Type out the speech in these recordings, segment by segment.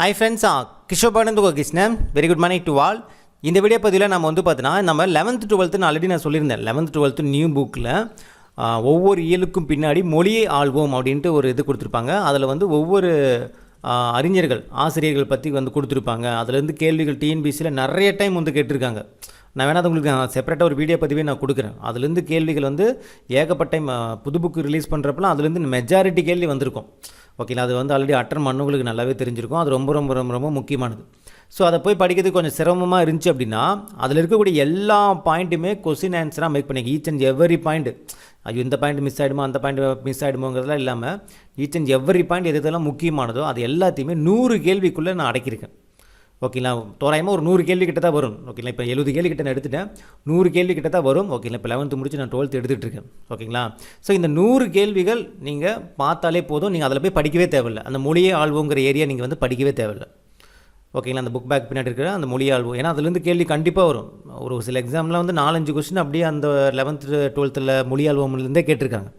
Hi friends Kishobanand Krishnan very good morning to all இந்த video பதிவில் நம்ம வந்து பார்த்தீங்கன்னா நம்ம லெவன்த்து டுவெல்த்துன்னு ஆல்ரெடி நான் சொல்லியிருந்தேன். லெவன்த் டுவெல்த்து நியூ புக்கில் ஒவ்வொரு இயலுக்கும் பின்னாடி மொழியை ஆள்வோம் அப்படின்ட்டு ஒரு இது கொடுத்துருப்பாங்க. அதில் வந்து ஒவ்வொரு அறிஞர்கள் ஆசிரியர்கள் பற்றி வந்து கொடுத்துருப்பாங்க. அதுலேருந்து கேள்விகள் டிஎன்பிசியில் நிறைய டைம் வந்து கேட்டிருக்காங்க. நான் வேணால் அது உங்களுக்கு செப்பரேட்டாக ஒரு வீடியோ பதிவே நான் கொடுக்குறேன். அதுலேருந்து கேள்விகள் வந்து ஏகப்பட்ட புது புக்கு ரிலீஸ் பண்ணுறப்பலாம் அதுலேருந்து மெஜாரிட்டி கேள்வி வந்திருக்கும். ஓகேங்களா? அது வந்து ஆல்ரெடி அட்டன் பண்ணவங்களுக்கு நல்லாவே தெரிஞ்சிருக்கும். அது ரொம்ப ரொம்ப ரொம்ப ரொம்ப முக்கியமானது. ஸோ அதை போய் படிக்கிறதுக்கு கொஞ்சம் சிரமமாக இருந்துச்சு அப்படின்னா அதில் இருக்கக்கூடிய எல்லா பாயிண்ட்டுமே கொஸ்டின் ஆன்சராக மேக் பண்ணி ஈச் அண்ட் எவரி பாயிண்ட் ஐயோ இந்த பாயிண்ட் மிஸ் ஆகிடுமோ அந்த பாயிண்ட் மிஸ் ஆகிடுமோங்கிறதுலாம் இல்லாமல் ஈச் அண்ட் எவ்ரி பாயிண்ட் எது எதெல்லாம் முக்கியமானதோ அது எல்லாத்தையுமே நூறு கேள்விக்குள்ளே நான் அடக்கியிருக்கேன். ஓகேங்களா? தோராயமாக ஒரு நூறு கேள்வி கிட்ட தான் வரும். ஓகேங்களா? இப்போ எழுபது கேள்வி கிட்ட நான் எடுத்துட்டேன். நூறு கேள்வி கிட்ட தான் வரும். ஓகேங்களா? இப்போ லெவன்த்து முடிச்சு நான் டுவெல்த் எடுத்துகிட்டு இருக்கேன் ஓகேங்களா? ஸோ இந்த நூறு கேள்விகள் நீங்கள் பார்த்தாலே போதும். நீங்கள் அதில் போய் படிக்கவே தேவையில்லை. அந்த மொழியே ஆள்வோங்கிற ஏரியா நீங்கள் வந்து படிக்கவே தேவையில்லை. ஓகேங்களா? அந்த புக் பேக் பின்னாடி இருக்கிற அந்த மொழி ஆள்வோம். ஏன்னா அதுலேருந்து கேள்வி கண்டிப்பாக வரும். ஒரு சில எக்ஸாமில் வந்து நாலஞ்சு கொஸ்டின் அப்படியே அந்த லெவன்த்து டுவெல்த்தில் மொழி ஆல்வம்லேருந்தே கேட்டிருக்காங்க.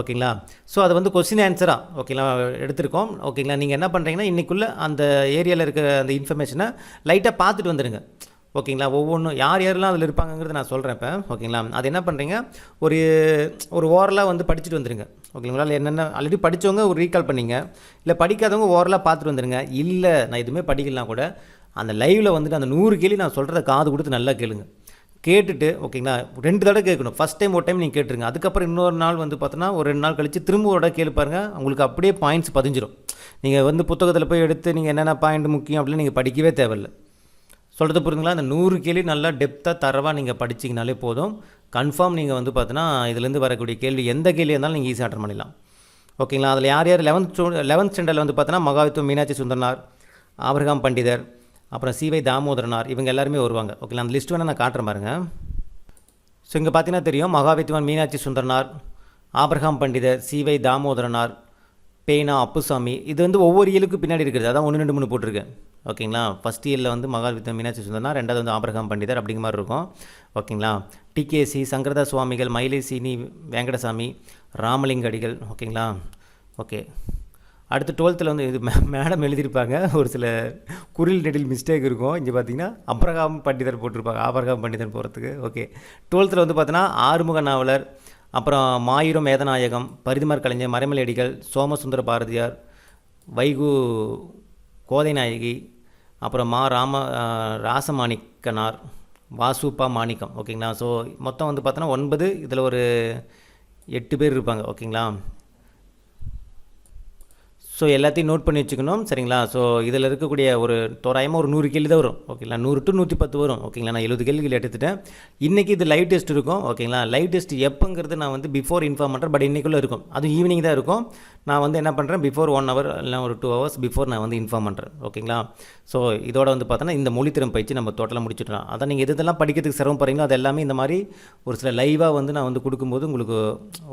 ஓகேங்களா? ஸோ அதை வந்து கொஸ்டின் ஆன்சராக ஓகேங்களா? எடுத்திருக்கோம். ஓகேங்களா? நீங்கள் என்ன பண்ணுறீங்கன்னா இன்றைக்குள்ளே அந்த ஏரியாவில் இருக்கிற அந்த இன்ஃபர்மேஷனை லைட்டாக பார்த்துட்டு வந்துடுங்க ஓகேங்களா? ஒவ்வொன்றும் யார் யாரெல்லாம் அதில் இருப்பாங்கங்கிறது நான் சொல்கிறேன் இப்போ. ஓகேங்களா? அது என்ன பண்ணுறீங்க ஒரு ஒரு ஓரலாக வந்து படிச்சுட்டு வந்துடுங்க ஓகேங்களா? இல்லை என்னென்ன ஆல்ரெடி படித்தவங்க ஒரு ரீகால் பண்ணிங்க. இல்லை படிக்காதவங்க ஓரலாக பார்த்துட்டு வந்துடுங்க இல்லை நான் எதுவுமே படிக்கலாம் கூட அந்த லைவில் வந்துட்டு அந்த நூறு கேள்வி நான் சொல்கிறத காது கொடுத்து நல்லா கேளுங்க. கேட்டுட்டு ஓகேங்களா? ரெண்டு தடவை கேட்கணும். ஃபஸ்ட் டைம் ஒரு டைம் நீங்கள் கேட்டுருங்க. அதுக்கப்புறம் இன்னொரு நாள் வந்து பார்த்தோன்னா ஒரு ரெண்டு நாள் கழித்து திரும்ப ஒரு தடவை பாருங்கள் உங்களுக்கு அப்படியே பாயிண்ட்ஸ் பதிஞ்சிடும் நீங்கள் வந்து புத்தகத்தில் போய் எடுத்து நீங்கள் என்னென்ன பாயிண்ட் முக்கியம் அப்படின்னு நீங்கள் படிக்கவே தேவையில்லை. சொல்கிறது புரியுதுங்களா அந்த நூறு கேள்வி நல்லா டெப்த்தாக தரவாக நீங்கள் படிச்சிங்கனாலே போதும். கன்ஃபார்ம் நீங்கள் வந்து பார்த்தீங்கன்னா இதுலேருந்து வரக்கூடிய கேள்வி எந்த கேள்வி இருந்தாலும் நீங்கள் ஈஸியாக அட்டன் பண்ணிடலாம். ஓகேங்களா? அதில் யார் யார் லெவன்த் லெவன்த் ஸ்டாண்டர்டில் வந்து பார்த்தீங்கன்னா மகாவித்துவம் மீனாட்சி சுந்தரனார் ஆபிரகாம் பண்டிதர் அப்புறம் சிவை தாமோதரனார் இவங்க எல்லாருமே வருவாங்க. ஓகேங்களா அந்த லிஸ்ட் வேணால் நான் காட்டுறேன் பாருங்கள் ஸோ இங்கே பார்த்தீங்கன்னா தெரியும் மகாவித்வான் மீனாட்சி சுந்தரனார் ஆபிரகாம் பண்டிதர் சிவை தாமோதரனார் பேனா அப்புசாமி இது வந்து ஒவ்வொரு இயலுக்கு பின்னாடி இருக்கிறது. அதான் ஒன்று ரெண்டு மூணு போட்டிருக்கேன் ஓகேங்களா ஃபஸ்ட் இயரில் வந்து மகாவித்வான் மீனாட்சி சுந்தரனார் ரெண்டாவது வந்து ஆபிரகாம் பண்டிதர் அப்படிங்கிற மாதிரி இருக்கும். ஓகேங்களா டிகேசி சங்கரதா சுவாமிகள் மயிலை சீனி வெங்கடசாமி ராமலிங்க அடிகள். ஓகேங்களா ஓகே அடுத்து டுவெல்த்தில் வந்து இது மேடம் எழுதியிருப்பாங்க. ஒரு சில குரில் நெடில் மிஸ்டேக் இருக்கும். இங்கே பார்த்தீங்கன்னா அப்ரகாம் பண்டிதர் போட்டிருப்பாங்க. ஆபரகாம் பண்டிதர் போகிறதுக்கு ஓகே. டுவெல்த்தில் வந்து பார்த்தீங்கன்னா ஆறுமுக நாவலர் அப்புறம் மாயூரம் மேதநாயகம் பரிதிமார் கலைஞர் மறைமலையடிகள் சோமசுந்தர பாரதியார் வைகு கோதை நாயகி அப்புறம் மா ராம ராசமாணிக்கனார் வாசுப்பா மாணிக்கம். ஓகேங்களா? ஸோ மொத்தம் வந்து பார்த்தோன்னா ஒன்பது இதில் ஒரு எட்டு பேர் இருப்பாங்க. ஓகேங்களா? ஸோ எல்லாத்தையும் நோட் பண்ணி வச்சுக்கணும். சரிங்களா? ஸோ இதில் இருக்கக்கூடிய ஒரு தோராயமாக ஒரு நூறு கேள்வி தான் வரும். ஓகேங்களா நூறு டு நூற்றி பத்து வரும். ஓகேங்களா நான் எழுபது கேள்விகள் எடுத்துட்டேன். இன்றைக்கி இது லைவ் டெஸ்ட் இருக்கும். ஓகேங்களா லைவ் டெஸ்ட் எப்போங்கிறது நான் வந்து பிஃபோர் இன்ஃபார்ம் பண்ணுறேன் பட் இன்றைக்குள்ளே இருக்கும். அது ஈவினிங் தான் இருக்கும். நான் வந்து என்ன பண்ணுறேன் பிஃபோர் ஒன் ஹவர் இல்லை ஒரு டூ ஹவர்ஸ் பிஃபோர் நான் வந்து இன்ஃபார்ம் பண்ணுறேன் ஓகேங்களா ஸோ இதோட வந்து பார்த்தோன்னா இந்த மொழித்திறன் பயிற்சி நம்ம டோட்டலாக முடிச்சுட்டோம் அதான் நீங்கள் எது இதெல்லாம் படிக்கிறதுக்கு சிரமப்படுறீங்களோ அது எல்லாமே இந்த மாதிரி ஒரு சில லைவாக வந்து நான் வந்து கொடுக்கும்போது உங்களுக்கு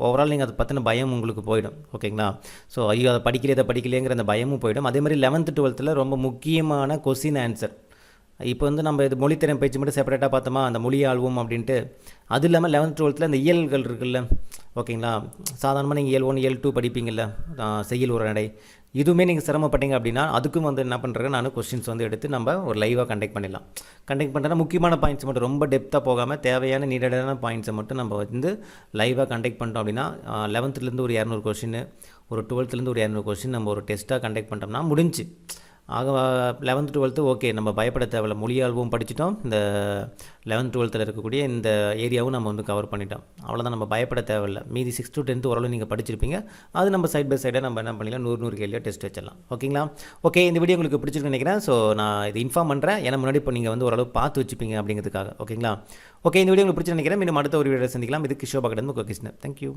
ஓவரால் நீங்கள் அதை பற்றின பயம் உங்களுக்கு போயிடும். ஓகேங்களா ஸோ ஐயோ அதை படிக்கலையே அதை படிக்கலையேங்கிற அந்த பயமும் போயிடும். அதே மாதிரி லெவன்த்து டுவெல்த்தில் ரொம்ப முக்கியமான கொஸ்டின் ஆன்சர் இப்போ வந்து நம்ம இது மொழித்திறன் பயிற்சி மட்டும் செப்பரேட்டாக பார்த்தோமா அந்த மொழி ஆழ்வோம் அப்படின்ட்டு அது இல்லாமல் லெவன்த் டுவெல்த்தில் அந்த இயல்கள் இருக்குல்ல ஓகேங்களா? சாதாரணமாக நீங்கள் ஏல் ஒன் ஏல் டூ படிப்பீங்கள்ல செய்யல் ஒரு உரைநடை. இதுவுமே நீங்கள் சிரமப்பட்டீங்க அப்படின்னா அதுக்கும் வந்து என்ன பண்ணுறேன் நான் கொஸ்டின்ஸ் வந்து எடுத்து நம்ம ஒரு லைவாக கண்டெக்ட் பண்ணிடலாம். கண்டெக்ட் பண்ணுறேன்னா முக்கியமான பாயிண்ட்ஸ் மட்டும் ரொம்ப டெப்த்தாக போகாமல் தேவையான நீடடான பாயிண்ட்ஸை மட்டும் நம்ம வந்து லைவாக கண்டெக்ட் பண்ணிட்டோம் அப்படின்னா லெவன்த்துலேருந்து ஒரு இரநூறு கொஸ்டின் ஒரு டுவெல்த்துலேருந்து ஒரு இரநூறு கொஸ்டின் நம்ம ஒரு டெஸ்ட்டாக கண்டெக்ட் பண்ணிட்டோம்னா முடிஞ்சு. ஆக லெவன்த் டுவெல்த்து ஓகே நம்ம பயப்பட தேவையில்ல. மொழியாழ்வும் படிச்சிட்டோம். இந்த லெவன்த் டுவெல்த்தில் இருக்கக்கூடிய இந்த ஏரியாவும் நம்ம வந்து கவர் பண்ணிட்டோம். அவ்வளோதான் நம்ம பயப்பட தேவையில்ல. மீதி சிக்ஸ் டு டென்த்து ஓரளவு நீங்கள் படிச்சிருப்பீங்க. அது நம்ம சைட் பை சைடாக நம்ம என்ன பண்ணிடலாம்? நூறு நூறு கேள்வியாக டெஸ்ட் வச்சிடலாம். ஓகேங்களா? ஓகே இந்த வீடியோ உங்களுக்கு பிடிச்சிருக்குன்னு நினைக்கிறேன். ஸோ நான் இது இன்ஃபார்ம் பண்ணுறேன் ஏன்னா முன்னாடி இப்போ நீங்கள் வந்து ஓரளவு பார்த்து வச்சுப்பீங்க அப்படிங்கிறதுக்காக. ஓகேங்களா? ஓகே இந்த வீடியோ உங்களுக்கு பிடிச்சி நினைக்கிறேன். மீண்டும் அடுத்த ஒரு வீடியோ சந்திக்கலாம். இது கிஷோபா கடந்து கிருஷ்ணன் தேங்க்யூ